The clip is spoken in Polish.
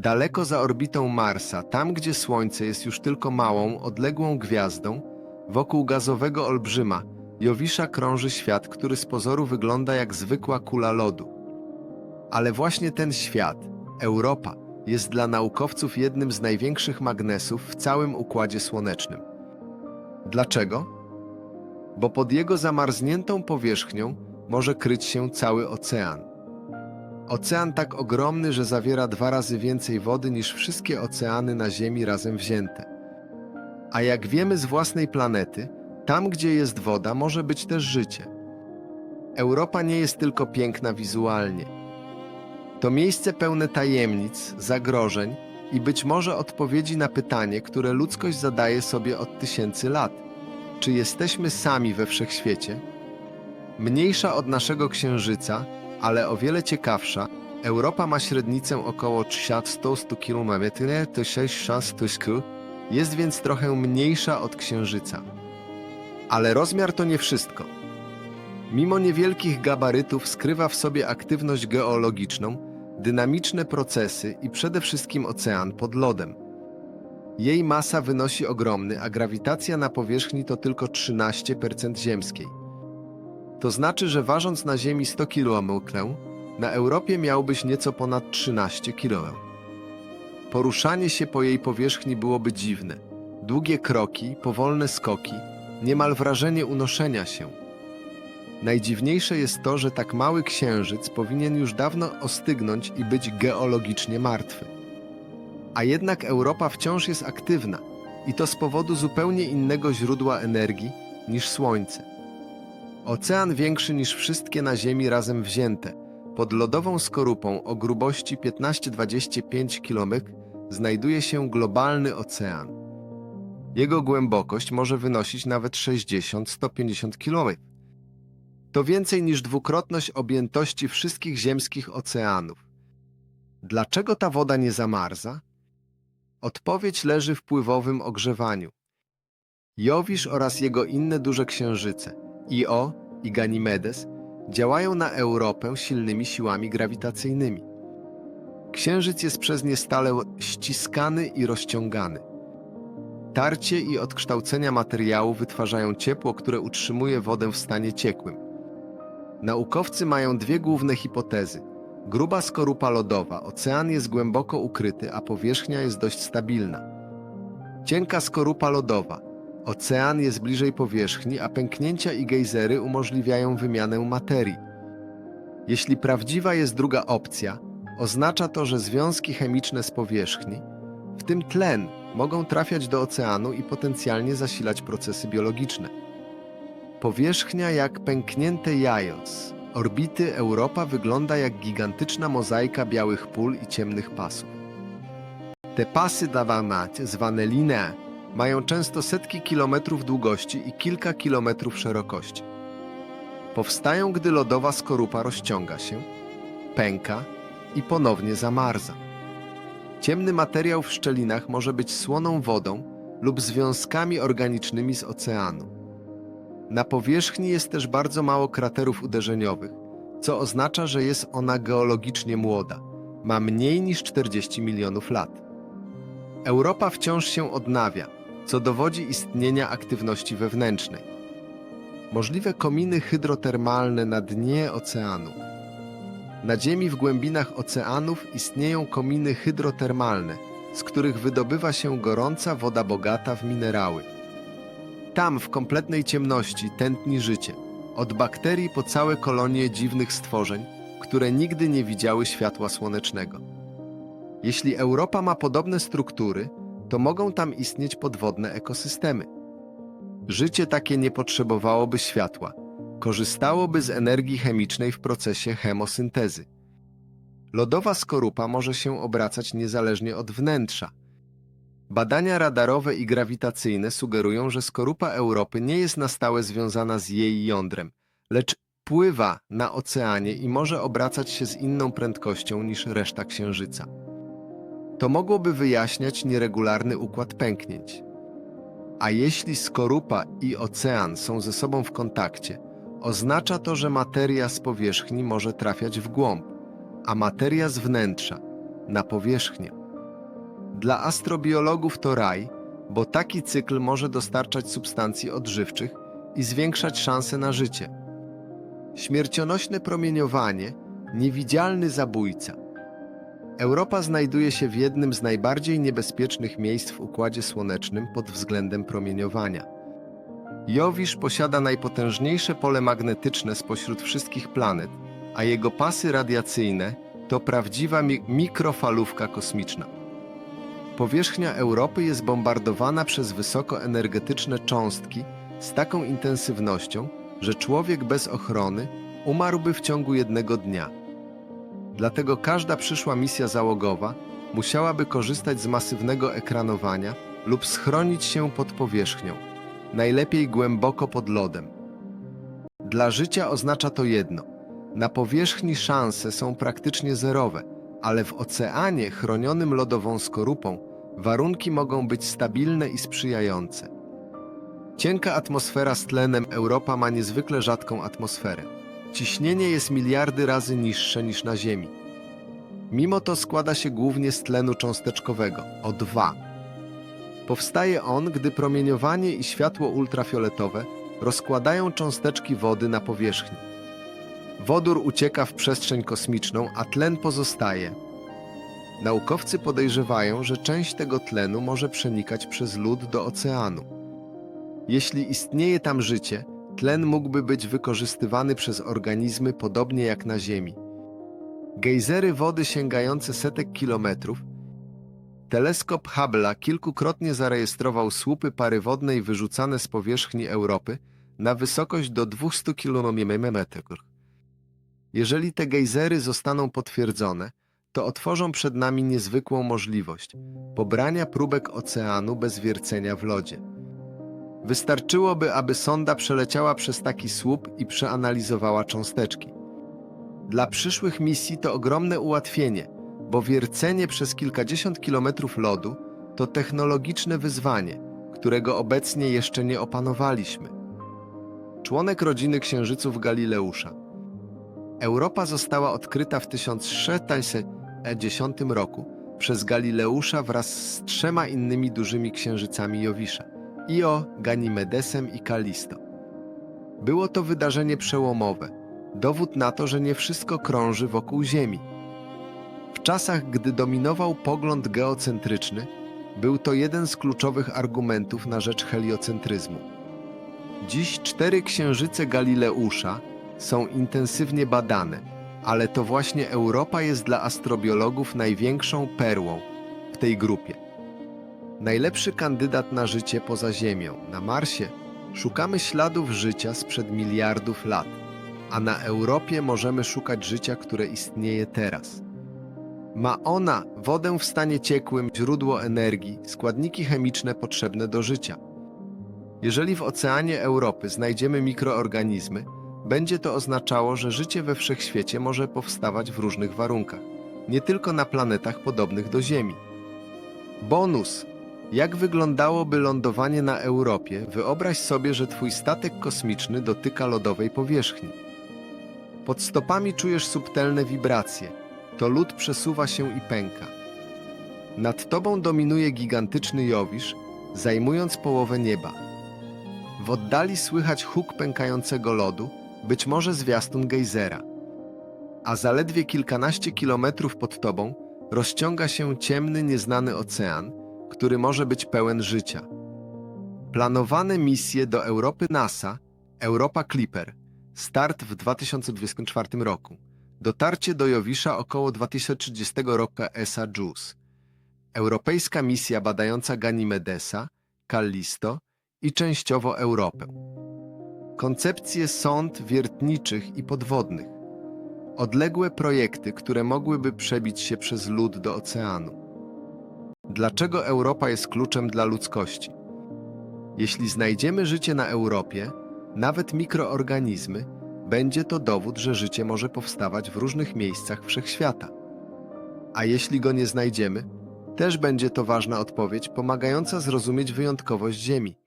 Daleko za orbitą Marsa, tam gdzie Słońce jest już tylko małą, odległą gwiazdą, wokół gazowego olbrzyma, Jowisza krąży świat, który z pozoru wygląda jak zwykła kula lodu. Ale właśnie ten świat, Europa, jest dla naukowców jednym z największych magnesów w całym Układzie Słonecznym. Dlaczego? Bo pod jego zamarzniętą powierzchnią może kryć się cały ocean. Ocean tak ogromny, że zawiera dwa razy więcej wody niż wszystkie oceany na Ziemi razem wzięte. A jak wiemy z własnej planety, tam gdzie jest woda, może być też życie. Europa nie jest tylko piękna wizualnie. To miejsce pełne tajemnic, zagrożeń i być może odpowiedzi na pytanie, które ludzkość zadaje sobie od tysięcy lat. Czy jesteśmy sami we wszechświecie? Mniejsza od naszego księżyca, ale o wiele ciekawsza, Europa ma średnicę około 300 km, to 600 km, jest więc trochę mniejsza od księżyca. Ale rozmiar to nie wszystko. Mimo niewielkich gabarytów skrywa w sobie aktywność geologiczną, dynamiczne procesy i przede wszystkim ocean pod lodem. Jej masa wynosi ogromny, a grawitacja na powierzchni to tylko 13% ziemskiej. To znaczy, że ważąc na Ziemi 100 km, na Europie miałbyś nieco ponad 13 km. Poruszanie się po jej powierzchni byłoby dziwne. Długie kroki, powolne skoki, niemal wrażenie unoszenia się. Najdziwniejsze jest to, że tak mały księżyc powinien już dawno ostygnąć i być geologicznie martwy. A jednak Europa wciąż jest aktywna i to z powodu zupełnie innego źródła energii niż Słońce. Ocean większy niż wszystkie na Ziemi razem wzięte, pod lodową skorupą o grubości 15-25 km znajduje się globalny ocean. Jego głębokość może wynosić nawet 60-150 km. To więcej niż dwukrotność objętości wszystkich ziemskich oceanów. Dlaczego ta woda nie zamarza? Odpowiedź leży w pływowym ogrzewaniu. Jowisz oraz jego inne duże księżyce, Io i Ganimedes, działają na Europę silnymi siłami grawitacyjnymi. Księżyc jest przez nie stale ściskany i rozciągany. Tarcie i odkształcenia materiału wytwarzają ciepło, które utrzymuje wodę w stanie ciekłym. Naukowcy mają dwie główne hipotezy. Gruba skorupa lodowa, ocean jest głęboko ukryty, a powierzchnia jest dość stabilna. Cienka skorupa lodowa, ocean jest bliżej powierzchni, a pęknięcia i gejzery umożliwiają wymianę materii. Jeśli prawdziwa jest druga opcja, oznacza to, że związki chemiczne z powierzchni, w tym tlen, mogą trafiać do oceanu i potencjalnie zasilać procesy biologiczne. Powierzchnia jak pęknięte jajo. Z orbity Europa wygląda jak gigantyczna mozaika białych pól i ciemnych pasów. Te pasy dawanać, zwane linee, mają często setki kilometrów długości i kilka kilometrów szerokości. Powstają, gdy lodowa skorupa rozciąga się, pęka i ponownie zamarza. Ciemny materiał w szczelinach może być słoną wodą lub związkami organicznymi z oceanu. Na powierzchni jest też bardzo mało kraterów uderzeniowych, co oznacza, że jest ona geologicznie młoda. Ma mniej niż 40 milionów lat. Europa wciąż się odnawia, co dowodzi istnienia aktywności wewnętrznej. Możliwe kominy hydrotermalne na dnie oceanu. Na Ziemi w głębinach oceanów istnieją kominy hydrotermalne, z których wydobywa się gorąca woda bogata w minerały. Tam, w kompletnej ciemności, tętni życie, od bakterii po całe kolonie dziwnych stworzeń, które nigdy nie widziały światła słonecznego. Jeśli Europa ma podobne struktury, to mogą tam istnieć podwodne ekosystemy. Życie takie nie potrzebowałoby światła, korzystałoby z energii chemicznej w procesie chemosyntezy. Lodowa skorupa może się obracać niezależnie od wnętrza. Badania radarowe i grawitacyjne sugerują, że skorupa Europy nie jest na stałe związana z jej jądrem, lecz pływa na oceanie i może obracać się z inną prędkością niż reszta Księżyca. To mogłoby wyjaśniać nieregularny układ pęknięć. A jeśli skorupa i ocean są ze sobą w kontakcie, oznacza to, że materia z powierzchni może trafiać w głąb, a materia z wnętrza na powierzchnię. Dla astrobiologów to raj, bo taki cykl może dostarczać substancji odżywczych i zwiększać szanse na życie. Śmiercionośne promieniowanie, niewidzialny zabójca. Europa znajduje się w jednym z najbardziej niebezpiecznych miejsc w Układzie Słonecznym pod względem promieniowania. Jowisz posiada najpotężniejsze pole magnetyczne spośród wszystkich planet, a jego pasy radiacyjne to prawdziwa mi mikrofalówka kosmiczna. Powierzchnia Europy jest bombardowana przez wysokoenergetyczne cząstki z taką intensywnością, że człowiek bez ochrony umarłby w ciągu jednego dnia. Dlatego każda przyszła misja załogowa musiałaby korzystać z masywnego ekranowania lub schronić się pod powierzchnią, najlepiej głęboko pod lodem. Dla życia oznacza to jedno: na powierzchni szanse są praktycznie zerowe, ale w oceanie chronionym lodową skorupą warunki mogą być stabilne i sprzyjające. Cienka atmosfera z tlenem Europa ma niezwykle rzadką atmosferę. Ciśnienie jest miliardy razy niższe niż na Ziemi. Mimo to składa się głównie z tlenu cząsteczkowego O2. Powstaje on, gdy promieniowanie i światło ultrafioletowe rozkładają cząsteczki wody na powierzchni. Wodór ucieka w przestrzeń kosmiczną, a tlen pozostaje. Naukowcy podejrzewają, że część tego tlenu może przenikać przez lód do oceanu. Jeśli istnieje tam życie, tlen mógłby być wykorzystywany przez organizmy podobnie jak na Ziemi. Gejzery wody sięgające setek kilometrów. Teleskop Hubble'a kilkukrotnie zarejestrował słupy pary wodnej wyrzucane z powierzchni Europy na wysokość do 200 km. Jeżeli te gejzery zostaną potwierdzone, to otworzą przed nami niezwykłą możliwość pobrania próbek oceanu bez wiercenia w lodzie. Wystarczyłoby, aby sonda przeleciała przez taki słup i przeanalizowała cząsteczki. Dla przyszłych misji to ogromne ułatwienie, bo wiercenie przez kilkadziesiąt kilometrów lodu to technologiczne wyzwanie, którego obecnie jeszcze nie opanowaliśmy. Członek rodziny księżyców Galileusza. Europa została odkryta w 1610 roku przez Galileusza wraz z trzema innymi dużymi księżycami Jowisza Io, Ganimedesem i Kalisto. Było to wydarzenie przełomowe, dowód na to, że nie wszystko krąży wokół Ziemi. W czasach, gdy dominował pogląd geocentryczny, był to jeden z kluczowych argumentów na rzecz heliocentryzmu. Dziś cztery księżyce Galileusza są intensywnie badane, ale to właśnie Europa jest dla astrobiologów największą perłą w tej grupie. Najlepszy kandydat na życie poza Ziemią, na Marsie, szukamy śladów życia sprzed miliardów lat, a na Europie możemy szukać życia, które istnieje teraz. Ma ona wodę w stanie ciekłym, źródło energii, składniki chemiczne potrzebne do życia. Jeżeli w oceanie Europy znajdziemy mikroorganizmy, będzie to oznaczało, że życie we wszechświecie może powstawać w różnych warunkach, nie tylko na planetach podobnych do Ziemi. Bonus! Jak wyglądałoby lądowanie na Europie? Wyobraź sobie, że twój statek kosmiczny dotyka lodowej powierzchni. Pod stopami czujesz subtelne wibracje. To lód przesuwa się i pęka. Nad tobą dominuje gigantyczny Jowisz, zajmując połowę nieba. W oddali słychać huk pękającego lodu, być może zwiastun gejzera. A zaledwie kilkanaście kilometrów pod tobą rozciąga się ciemny, nieznany ocean, który może być pełen życia. Planowane misje do Europy NASA, Europa Clipper, start w 2024 roku, dotarcie do Jowisza około 2030 roku ESA JUICE, europejska misja badająca Ganimedesa, Callisto i częściowo Europę. Koncepcje sąd wiertniczych i podwodnych. Odległe projekty, które mogłyby przebić się przez lód do oceanu. Dlaczego Europa jest kluczem dla ludzkości? Jeśli znajdziemy życie na Europie, nawet mikroorganizmy, będzie to dowód, że życie może powstawać w różnych miejscach wszechświata. A jeśli go nie znajdziemy, też będzie to ważna odpowiedź pomagająca zrozumieć wyjątkowość Ziemi.